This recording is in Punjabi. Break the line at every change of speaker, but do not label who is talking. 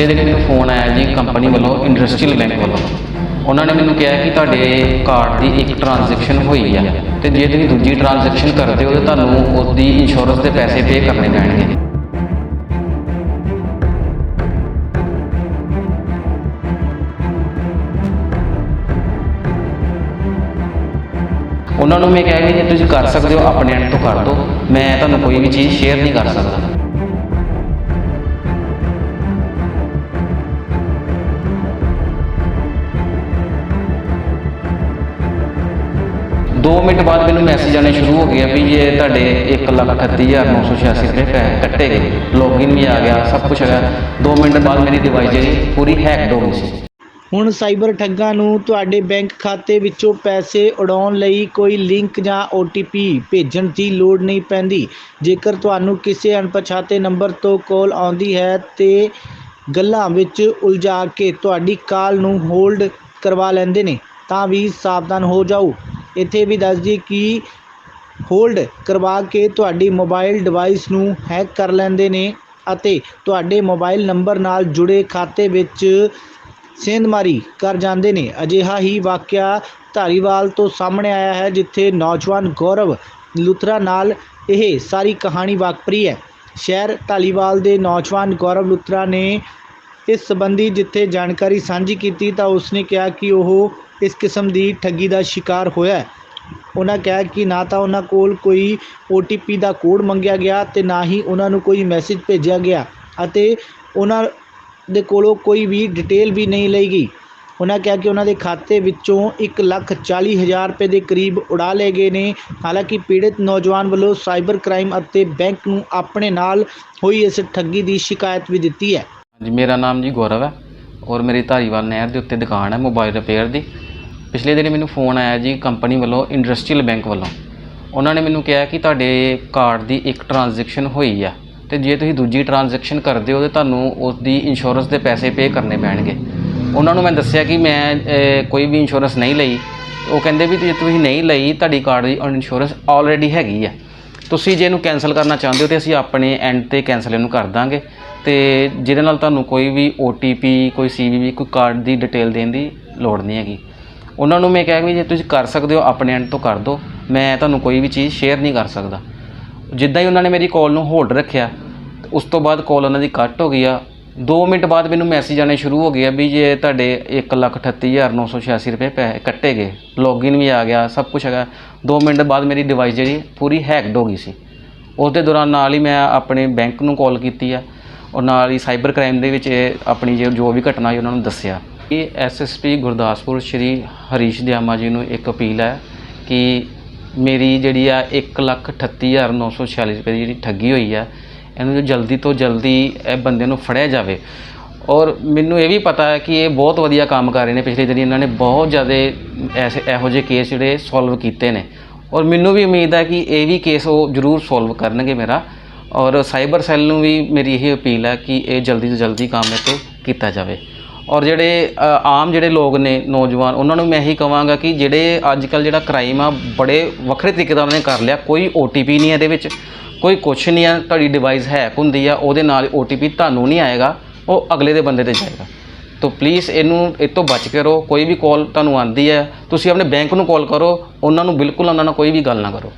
ਪਿਛਲੇ ਦਿਨ ਮੈਨੂੰ ਫੋਨ ਆਇਆ ਜੀ ਕੰਪਨੀ ਵੱਲੋਂ ਇੰਡਸਟਰੀਅਲ ਬੈਂਕ ਵੱਲੋਂ। ਉਹਨਾਂ ਨੇ ਮੈਨੂੰ ਕਿਹਾ ਕਿ ਤੁਹਾਡੇ ਕਾਰਡ ਦੀ ਇੱਕ ਟ੍ਰਾਂਜੈਕਸ਼ਨ ਹੋਈ ਆ ਤੇ ਜੇ ਤੁਸੀਂ ਦੂਜੀ ਟ੍ਰਾਂਜੈਕਸ਼ਨ ਕਰਦੇ ਹੋ ਤਾਂ ਤੁਹਾਨੂੰ ਉਹਦੀ ਇੰਸ਼ੋਰੈਂਸ ਦੇ ਪੈਸੇ ਪੇ ਕਰਨੇ ਪੈਣਗੇ। ਉਹਨਾਂ ਨੂੰ ਮੈਂ ਕਿਹਾ ਕਿ ਜੇ ਤੁਸੀਂ ਕਰ ਸਕਦੇ ਹੋ, ਆਪਣੇ ਐਂਡ ਤੋਂ ਕਰ ਦਿਓ। ਮੈਂ ਤੁਹਾਨੂੰ ਕੋਈ ਵੀ ਚੀਜ਼ ਸ਼ੇਅਰ ਨਹੀਂ ਕਰ ਸਕਦਾ। ਮਿੰਟ ਬਾਅਦ ਮੈਨੂੰ ਮੈਸੇਜ ਆਣੇ ਸ਼ੁਰੂ ਹੋ ਗਿਆ ਵੀ ਇਹ ਤੁਹਾਡੇ 138986 ਰੁਪਏ ਪੈ ਕੱਟੇ ਗਏ। ਲੌਗਇਨ ਵੀ ਆ ਗਿਆ, ਸਭ ਕੁਝ ਹੈਗਾ ਦੋ ਮਿੰਟ ਬਾਅਦ ਮੇਰੀ ਡਿਵਾਈਸ ਜਿਹੜੀ ਪੂਰੀ ਹੈਕਡ ਹੋ ਗਈ ਸੀ।
ਹੁਣ ਸਾਈਬਰ ਠੱਗਾਂ ਨੂੰ ਤੁਹਾਡੇ ਬੈਂਕ ਖਾਤੇ ਵਿੱਚੋਂ ਪੈਸੇ ਉਡਾਉਣ ਲਈ ਕੋਈ ਲਿੰਕ ਜਾਂ OTP ਭੇਜਣ ਦੀ ਲੋੜ ਨਹੀਂ ਪੈਂਦੀ। ਜੇਕਰ ਤੁਹਾਨੂੰ ਕਿਸੇ ਅਣਪਛਾਤੇ ਨੰਬਰ ਤੋਂ ਕਾਲ ਆਉਂਦੀ ਹੈ ਤੇ ਗੱਲਾਂ ਵਿੱਚ ਉਲਝਾ ਕੇ ਤੁਹਾਡੀ ਕਾਲ ਨੂੰ ਹੋਲਡ ਕਰਵਾ ਲੈਂਦੇ ਨੇ, ਤਾਂ ਵੀ ਸਾਵਧਾਨ ਹੋ ਜਾਓ। ਇੱਥੇ ਵੀ ਦੱਸਦੀ ਕਿ ਹੋਲਡ ਕਰਵਾ ਕੇ ਤੁਹਾਡੀ ਮੋਬਾਈਲ ਡਿਵਾਈਸ ਨੂੰ ਹੈਕ ਕਰ ਲੈਂਦੇ ਨੇ ਅਤੇ ਤੁਹਾਡੇ ਮੋਬਾਈਲ ਨੰਬਰ ਨਾਲ ਜੁੜੇ ਖਾਤੇ ਵਿੱਚ ਸੇਂਧਮਾਰੀ ਕਰ ਜਾਂਦੇ ਨੇ। ਅਜਿਹਾ ਹੀ ਵਾਕਿਆ ਧਾਰੀਵਾਲ ਤੋਂ ਸਾਹਮਣੇ ਆਇਆ ਹੈ, ਜਿੱਥੇ ਨੌਜਵਾਨ ਗੌਰਵ ਲੁਥਰਾ ਨਾਲ ਇਹ ਸਾਰੀ ਕਹਾਣੀ ਵਾਪਰੀ ਹੈ। ਸ਼ਹਿਰ ਧਾਲੀਵਾਲ ਦੇ ਨੌਜਵਾਨ ਗੌਰਵ ਲੁਥਰਾ ਨੇ ਇਸ ਸੰਬੰਧੀ ਜਿੱਥੇ ਜਾਣਕਾਰੀ ਸਾਂਝੀ ਕੀਤੀ ਤਾਂ ਉਸਨੇ ਕਿਹਾ ਕਿ ਉਹ ਇਸ ਕਿਸਮ ਦੀ ਠੱਗੀ ਦਾ ਸ਼ਿਕਾਰ ਹੋਇਆ ਉਹਨਾਂ ਕਿਹਾ ਕਿ ਨਾ ਤਾਂ ਉਹਨਾਂ ਕੋਲ ਕੋਈ OTP ਦਾ ਕੋਡ ਮੰਗਿਆ ਗਿਆ ਤੇ ਨਾ ਹੀ ਉਹਨਾਂ ਨੂੰ ਕੋਈ ਮੈਸੇਜ ਭੇਜਿਆ ਗਿਆ ਅਤੇ ਉਹਨਾਂ ਦੇ ਕੋਲੋਂ ਕੋਈ ਵੀ ਡਿਟੇਲ ਵੀ ਨਹੀਂ ਲਈ ਗਈ। ਉਹਨਾਂ ਕਿਹਾ ਕਿ ਉਹਨਾਂ ਦੇ ਖਾਤੇ ਵਿੱਚੋਂ ਇੱਕ ਲੱਖ ਚਾਲੀ ਹਜ਼ਾਰ ਰੁਪਏ ਦੇ ਕਰੀਬ ਉਡਾ ਲਏ ਗਏ ਨੇ। ਹਾਲਾਂਕਿ ਪੀੜਤ ਨੌਜਵਾਨ ਵੱਲੋਂ ਸਾਈਬਰ ਕ੍ਰਾਈਮ ਅਤੇ ਬੈਂਕ ਨੂੰ ਆਪਣੇ ਨਾਲ ਹੋਈ ਇਸ ਠੱਗੀ ਦੀ ਸ਼ਿਕਾਇਤ ਵੀ ਦਿੱਤੀ ਹੈ।
ਜੀ ਮੇਰਾ ਨਾਮ ਜੀ ਗੌਰਵ ਹੈ ਔਰ ਮੇਰੀ ਧਾਰੀਵਾਲ ਨਹਿਰ ਦੇ ਉੱਤੇ ਦੁਕਾਨ ਹੈ, ਮੋਬਾਈਲ ਰਿਪੇਅਰ ਦੀ। ਪਿਛਲੇ ਦਿਨ ਮੈਨੂੰ ਫੋਨ ਆਇਆ ਜੀ ਕੰਪਨੀ ਵੱਲੋਂ ਇੰਡਸਟਰੀਅਲ ਬੈਂਕ ਵੱਲੋਂ। ਉਹਨਾਂ ਨੇ ਮੈਨੂੰ ਕਿਹਾ ਕਿ ਤੁਹਾਡੇ ਕਾਰਡ ਦੀ ਇੱਕ ਟ੍ਰਾਂਜੈਕਸ਼ਨ ਹੋਈ ਆ ਤੇ ਜੇ ਤੁਸੀਂ ਦੂਜੀ ਟ੍ਰਾਂਜੈਕਸ਼ਨ ਕਰਦੇ ਹੋ ਤੇ ਤੁਹਾਨੂੰ ਉਸ ਦੀ ਇੰਸ਼ੋਰੈਂਸ ਦੇ ਪੈਸੇ ਪੇ ਕਰਨੇ ਪੈਣਗੇ। ਉਹਨਾਂ ਨੂੰ ਮੈਂ ਦੱਸਿਆ ਕਿ ਮੈਂ ਕੋਈ ਵੀ ਇੰਸ਼ੋਰੈਂਸ ਨਹੀਂ ਲਈ। ਉਹ ਕਹਿੰਦੇ ਵੀ ਜੇ ਤੁਸੀਂ ਨਹੀਂ ਲਈ, ਤੁਹਾਡੀ ਕਾਰਡ ਦੀ ਇੰਸ਼ੋਰੈਂਸ ਆਲਰੇਡੀ ਹੈਗੀ ਆ। ਤੁਸੀਂ ਜੇ ਇਹਨੂੰ ਕੈਨਸਲ ਕਰਨਾ ਚਾਹੁੰਦੇ ਹੋ ਤੇ ਅਸੀਂ ਆਪਣੇ ਐਂਡ ਤੇ ਕੈਨਸਲ ਇਹਨੂੰ ਕਰ ਦਾਂਗੇ। ਤੇ ਜਿਹਦੇ ਨਾਲ ਤੁਹਾਨੂੰ ਕੋਈ ਵੀ OTP ਕੋਈ CVV ਕੋਈ ਕਾਰਡ ਦੀ ਡਿਟੇਲ ਦੇਣ ਦੀ ਲੋੜ ਨਹੀਂ ਹੈਗੀ। ਉਹਨਾਂ ਨੂੰ ਮੈਂ ਕਿਹਾ ਵੀ ਜੇ ਤੁਸੀਂ ਕਰ ਸਕਦੇ ਹੋ, ਆਪਣੇ ਐਂਡ ਤੋਂ ਕਰ ਦਿਓ। ਮੈਂ ਤੁਹਾਨੂੰ ਕੋਈ ਵੀ ਚੀਜ਼ ਸ਼ੇਅਰ ਨਹੀਂ ਕਰ ਸਕਦਾ। ਜਿੱਦਾਂ ਹੀ ਉਹਨਾਂ ਨੇ ਮੇਰੀ ਕਾਲ ਨੂੰ ਹੋਲਡ ਰੱਖਿਆ, ਉਸ ਤੋਂ ਬਾਅਦ ਕਾਲ ਉਹਨਾਂ ਦੀ ਕੱਟ ਹੋ ਗਈ ਆ। 2 ਮਿੰਟ ਬਾਅਦ ਮੈਨੂੰ ਮੈਸੇਜ ਆਣੇ ਸ਼ੁਰੂ ਹੋ ਗਏ ਆ ਵੀ ਜੇ ਤੁਹਾਡੇ 138986 ਰੁਪਏ ਪੈ ਕੱਟੇ ਗਏ ਲੌਗਇਨ ਵੀ ਆ ਗਿਆ, ਸਭ ਕੁਝ ਹੈਗਾ। 2 ਮਿੰਟ ਬਾਅਦ ਮੇਰੀ ਡਿਵਾਈਸ ਜਿਹੜੀ ਪੂਰੀ ਹੈਕਡ ਹੋ ਗਈ ਸੀ। ਉਸ ਦੇ ਦੌਰਾਨ ਨਾਲ ਹੀ ਮੈਂ ਆਪਣੇ ਬੈਂਕ ਨੂੰ ਕਾਲ ਕੀਤੀ ਆ। ਔਰ ਨਾਲ ਹੀ ਸਾਈਬਰ ਕ੍ਰਾਈਮ ਦੇ ਵਿੱਚ ਇਹ ਆਪਣੀ ਜੋ ਜੋ ਵੀ ਘਟਨਾ ਹੋਈ, ਉਹਨਾਂ ਨੂੰ ਦੱਸਿਆ। ਇਹ ਐਸਐਸਪੀ ਗੁਰਦਾਸਪੁਰ ਸ਼੍ਰੀ ਹਰੀਸ਼ ਦਿਆਮਾ ਜੀ ਨੂੰ ਇੱਕ ਅਪੀਲ ਹੈ ਕਿ ਮੇਰੀ ਜਿਹੜੀ ਆ 138946 ਰੁਪਏ ਦੀ ਜਿਹੜੀ ਠੱਗੀ ਹੋਈ ਆ, ਇਹਨੂੰ ਜਲਦੀ ਤੋਂ ਜਲਦੀ ਇਹ ਬੰਦੇ ਨੂੰ ਫੜਿਆ ਜਾਵੇ। ਔਰ ਮੈਨੂੰ ਇਹ ਵੀ ਪਤਾ ਹੈ ਕਿ ਇਹ ਬਹੁਤ ਵਧੀਆ ਕੰਮ ਕਰ ਰਹੇ ਨੇ, ਪਿਛਲੇ ਦਿਨੀ ਇਹਨਾਂ ਨੇ ਬਹੁਤ ਜ਼ਿਆਦਾ ਐਸੇ, ਇਹੋ ਜਿਹੇ ਕੇਸ ਜਿਹੜੇ ਸੋਲਵ ਕੀਤੇ ਨੇ। ਔਰ ਮੈਨੂੰ ਵੀ ਉਮੀਦ ਹੈ ਕਿ ਇਹ ਵੀ ਕੇਸ ਉਹ ਜ਼ਰੂਰ ਸੋਲਵ ਕਰਨਗੇ ਮੇਰਾ। ਔਰ ਸਾਈਬਰ ਸੈੱਲ ਨੂੰ ਵੀ ਮੇਰੀ ਇਹ ਅਪੀਲ ਹੈ ਕਿ ਇਹ ਜਲਦੀ ਤੋਂ ਜਲਦੀ ਕੰਮ ਇਹ 'ਤੇ ਕੀਤਾ ਜਾਵੇ। ਔਰ ਜਿਹੜੇ ਆਮ ਜਿਹੜੇ ਲੋਕ ਨੇ ਨੌਜਵਾਨ, ਉਹਨਾਂ ਨੂੰ ਮੈਂ ਇਹੀ ਕਹਾਂਗਾ ਕਿ ਜਿਹੜੇ ਅੱਜ ਕੱਲ ਜਿਹੜਾ ਕ੍ਰਾਈਮ ਆ, ਬੜੇ ਵੱਖਰੇ ਤਰੀਕੇ ਦਾ ਉਹਨਾਂ ਨੇ ਕਰ ਲਿਆ। ਕੋਈ OTP ਨਹੀਂ ਹੈ ਇਹਦੇ ਵਿੱਚ, ਕੋਈ ਕੁਛ ਨਹੀਂ ਆ, ਤੁਹਾਡੀ ਡਿਵਾਈਸ ਹੈਕ ਹੁੰਦੀ ਆ, ਉਹਦੇ ਨਾਲ OTP ਤੁਹਾਨੂੰ ਨਹੀਂ ਆਏਗਾ, ਉਹ ਅਗਲੇ ਦੇ ਬੰਦੇ ਤੇ ਜਾਏਗਾ। ਤੋ ਪਲੀਜ਼ ਇਹਨੂੰ, ਇਹ ਤੋਂ ਬਚ ਕੇ ਰਹੋ, ਕੋਈ ਵੀ ਕਾਲ ਤੁਹਾਨੂੰ ਆਂਦੀ ਹੈ ਤੁਸੀਂ ਆਪਣੇ ਬੈਂਕ ਨੂੰ ਕਾਲ ਕਰੋ, ਉਹਨਾਂ ਨੂੰ ਬਿਲਕੁਲ ਉਹਨਾਂ ਨਾਲ ਕੋਈ ਵੀ ਗੱਲ ਨਾ ਕਰੋ।